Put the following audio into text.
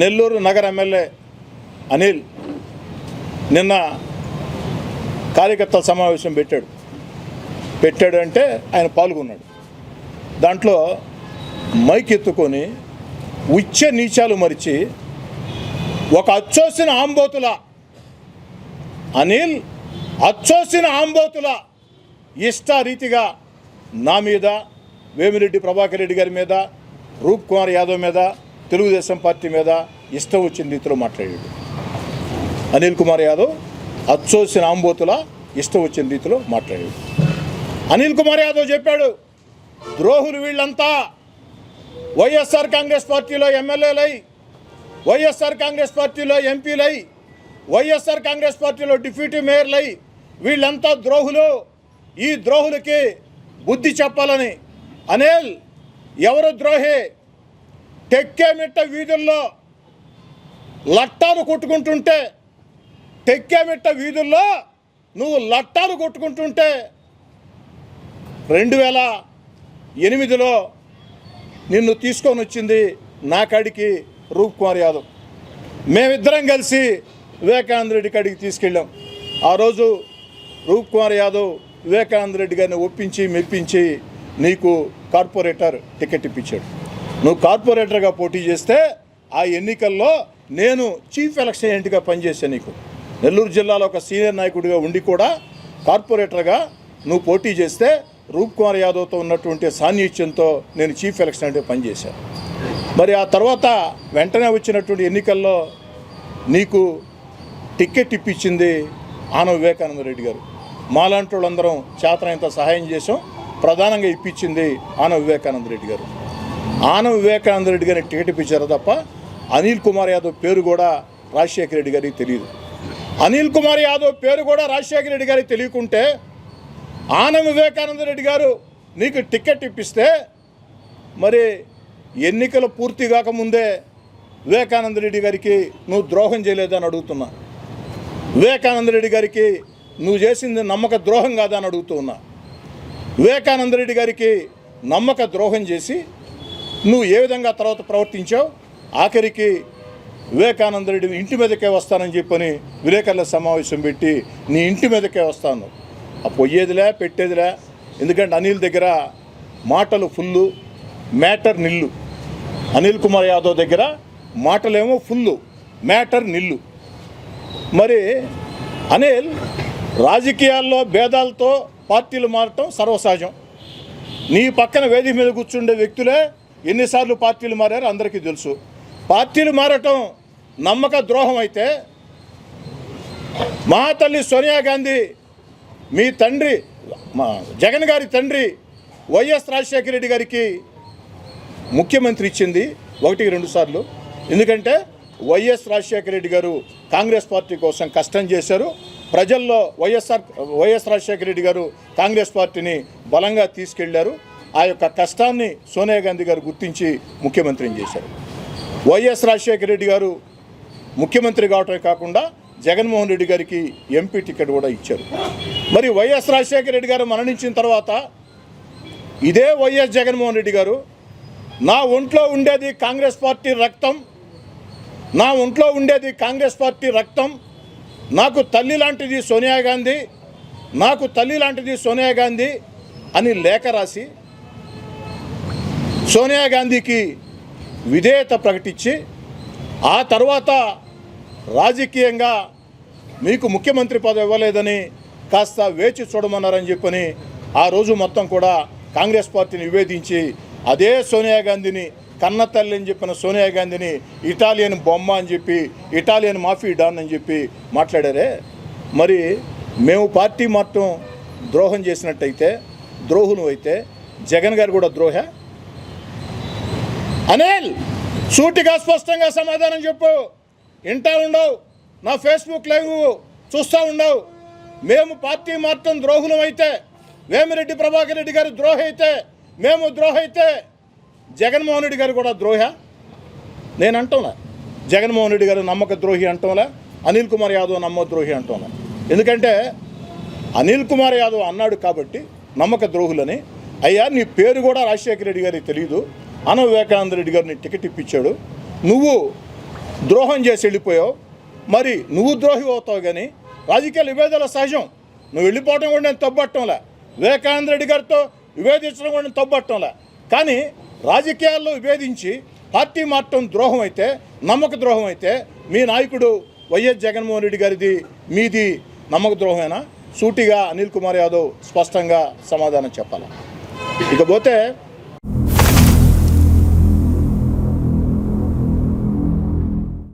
నెల్లూరు నగర ఎమ్మెల్యే అనిల్ నిన్న కార్యకర్తల సమావేశం పెట్టాడు. పెట్టాడు అంటే ఆయన పాల్గొన్నాడు. దాంట్లో మైక్ ఎత్తుకొని ఉచ్చ నీచాలు మరిచి ఒక అచ్చోసిన ఆంబోతుల అనిల్ అచ్చోసిన ఆంబోతుల ఇష్టారీతిగా నా మీద వేమిరెడ్డి ప్రభాకర్ రెడ్డి గారి మీద రూప్ కుమార్ యాదవ్ మీద తెలుగుదేశం పార్టీ మీద ఇష్టం వచ్చిన రీతిలో మాట్లాడాడు అనిల్ కుమార్ యాదవ్ అచ్చోసిన ఆంబోతుల ఇష్టం వచ్చిన రీతిలో మాట్లాడాడు అనిల్ కుమార్ యాదవ్ చెప్పాడు ద్రోహులు వీళ్ళంతా వైఎస్ఆర్ కాంగ్రెస్ పార్టీలో ఎమ్మెల్యేలై వైఎస్ఆర్ కాంగ్రెస్ పార్టీలో ఎంపీలై వైఎస్ఆర్ కాంగ్రెస్ పార్టీలో డిప్యూటీ మేయర్లై వీళ్ళంతా ద్రోహులు. ఈ ద్రోహులకి బుద్ధి చెప్పాలని అనిల్ ఎవరు ద్రోహి? టెక్కేమిట్ట వీధుల్లో లట్టాలు కొట్టుకుంటుంటే టెక్కేమిట్ట వీధుల్లో నువ్వు లట్టాలు కొట్టుకుంటుంటే రెండు వేల ఎనిమిదిలో నిన్ను తీసుకొని వచ్చింది నా కాడికి రూప్ కుమార్ యాదవ్. మేమిద్దరం కలిసి వివేకానంద రెడ్డి కాడికి తీసుకెళ్ళాం. ఆ రోజు రూప్ కుమార్ యాదవ్ వివేకానంద రెడ్డి గారిని ఒప్పించి మెప్పించి నీకు కార్పొరేటర్ టికెట్ ఇప్పించాడు. నువ్వు కార్పొరేటర్గా పోటీ చేస్తే ఆ ఎన్నికల్లో నేను చీఫ్ ఎలక్షన్ ఏజెంట్గా పనిచేశాను నీకు. నెల్లూరు జిల్లాలో ఒక సీనియర్ నాయకుడిగా ఉండి కూడా కార్పొరేటర్గా నువ్వు పోటీ చేస్తే రూప్ కుమార్ యాదవ్తో ఉన్నటువంటి సాన్నిహిత్యంతో నేను చీఫ్ ఎలక్షన్ అంటే పనిచేశాను మరి ఆ తర్వాత వెంటనే వచ్చినటువంటి ఎన్నికల్లో నీకు టికెట్ ఇప్పించింది ఆన వివేకానంద రెడ్డి గారు. మాలాంటి వాళ్ళందరం చేతనంత సహాయం చేసాం ప్రధానంగా ఇప్పించింది ఆన వివేకానంద రెడ్డి గారు. ఆనం వివేకానంద రెడ్డి గారిని టికెట్ ఇప్పించారు తప్ప అనిల్ కుమార్ యాదవ్ పేరు కూడా రాజశేఖర రెడ్డి గారికి తెలియదు. అనిల్ కుమార్ యాదవ్ పేరు కూడా రాజశేఖర రెడ్డి గారికి తెలియకుంటే ఆనం వివేకానంద రెడ్డి గారు నీకు టికెట్ ఇప్పిస్తే మరి ఎన్నికలు పూర్తి కాకముందే వివేకానంద రెడ్డి గారికి నువ్వు ద్రోహం చేయలేదని అడుగుతున్నా. వివేకానంద రెడ్డి గారికి నువ్వు చేసింది నమ్మక ద్రోహం కాదా అని అడుగుతూ ఉన్నా. వివేకానంద రెడ్డి గారికి నమ్మక ద్రోహం చేసి నువ్వు ఏ విధంగా తర్వాత ప్రవర్తించావు? ఆఖరికి వివేకానందరెడ్డి ఇంటి మీదకే వస్తానని చెప్పని విలేకరుల సమావేశం పెట్టి నీ ఇంటి మీదకే వస్తాను. ఆ పొయ్యేదిలే పెట్టేదిలే. ఎందుకంటే అనిల్ దగ్గర మాటలు ఫుల్లు మ్యాటర్ నిల్లు. అనిల్ కుమార్ యాదవ్ దగ్గర మాటలేమో ఫుల్లు మ్యాటర్ నిల్లు. మరి అనిల్ రాజకీయాల్లో భేదాలతో పార్టీలు మారటం సర్వసహజం. నీ పక్కన వేదిక మీద కూర్చుండే వ్యక్తులే ఎన్నిసార్లు పార్టీలు మారారో అందరికీ తెలుసు. పార్టీలు మారటం నమ్మక ద్రోహం అయితే మా తల్లి సోనియా గాంధీ మీ తండ్రి మా జగన్ గారి తండ్రి వైఎస్ రాజశేఖర రెడ్డి గారికి ముఖ్యమంత్రి ఇచ్చింది ఒకటికి రెండు సార్లు. ఎందుకంటే వైఎస్ రాజశేఖర రెడ్డి గారు కాంగ్రెస్ పార్టీ కోసం కష్టం చేశారు. ప్రజల్లో వైఎస్ఆర్ వైఎస్ రాజశేఖర రెడ్డి గారు కాంగ్రెస్ పార్టీని బలంగా తీసుకెళ్ళారు. ఆ యొక్క కష్టాన్ని సోనియా గాంధీ గారు గుర్తించి ముఖ్యమంత్రిని చేశారు. వైఎస్ రాజశేఖర రెడ్డి గారు ముఖ్యమంత్రి కావటమే కాకుండా జగన్మోహన్ రెడ్డి గారికి ఎంపీ టికెట్ కూడా ఇచ్చారు. మరి వైఎస్ రాజశేఖర రెడ్డి గారు మరణించిన తర్వాత ఇదే వైఎస్ జగన్మోహన్ రెడ్డి గారు నా ఒంట్లో ఉండేది కాంగ్రెస్ పార్టీ రక్తం నా ఒంట్లో ఉండేది కాంగ్రెస్ పార్టీ రక్తం నాకు తల్లి లాంటిది సోనియా గాంధీ నాకు తల్లి లాంటిది సోనియా గాంధీ అని లేఖ రాసి సోనియా గాంధీకి విధేయత ప్రకటించి ఆ తర్వాత రాజకీయంగా మీకు ముఖ్యమంత్రి పదవి ఇవ్వలేదని కాస్త వేచి చూడమన్నారని చెప్పని ఆ రోజు మొత్తం కూడా కాంగ్రెస్ పార్టీని వివేదించి అదే సోనియా గాంధీని కన్న తల్లి అని చెప్పిన సోనియా గాంధీని ఇటాలియన్ బొమ్మ అని చెప్పి ఇటాలియన్ మాఫీ డాన్ అని చెప్పి మాట్లాడారే. మరి మేము పార్టీ మాత్రం ద్రోహం చేసినట్టయితే ద్రోహులు అయితే జగన్ గారు కూడా ద్రోహ అనిల్ సూటిగా స్పష్టంగా సమాధానం చెప్పు. ఇంటా ఉండవు. నా ఫేస్బుక్ లైవ్ చూస్తూ ఉండవు. మేము పార్టీ మాత్రం ద్రోహులం అయితే వేమిరెడ్డి ప్రభాకర్ రెడ్డి గారు ద్రోహ అయితే మేము ద్రోహ అయితే జగన్మోహన్ రెడ్డి గారు కూడా ద్రోహ? నేను అంటున్నా జగన్మోహన్ రెడ్డి గారు నమ్మక ద్రోహి అంటంలా అనిల్ కుమార్ యాదవ్ నమ్మ ద్రోహి అంటాంలే ఎందుకంటే అనిల్ కుమార్ యాదవ్ అన్నాడు కాబట్టి నమ్మక ద్రోహులని. అయ్యా నీ పేరు కూడా రాజశేఖర రెడ్డి గారికి తెలియదు అన వివేకానంద రెడ్డి గారిని టికెట్ ఇప్పించాడు. నువ్వు ద్రోహం చేసి వెళ్ళిపోయావు. మరి నువ్వు ద్రోహి అవుతావు కానీ రాజకీయాలు విభేదాల సహజం. నువ్వు వెళ్ళిపోవడం కూడా నేను తప్పట్టంలే వివేకానంద రెడ్డి గారితో విభేదించడం కూడా నేను తప్పట్టంలే కానీ రాజకీయాల్లో విభేదించి పార్టీ మార్చడం ద్రోహం అయితే నమ్మక ద్రోహం అయితే మీ నాయకుడు వైఎస్ జగన్మోహన్ రెడ్డి గారిది మీది నమ్మక ద్రోహమేనా? సూటిగా అనిల్ కుమార్ యాదవ్ స్పష్టంగా సమాధానం చెప్పాలి? ఇకపోతే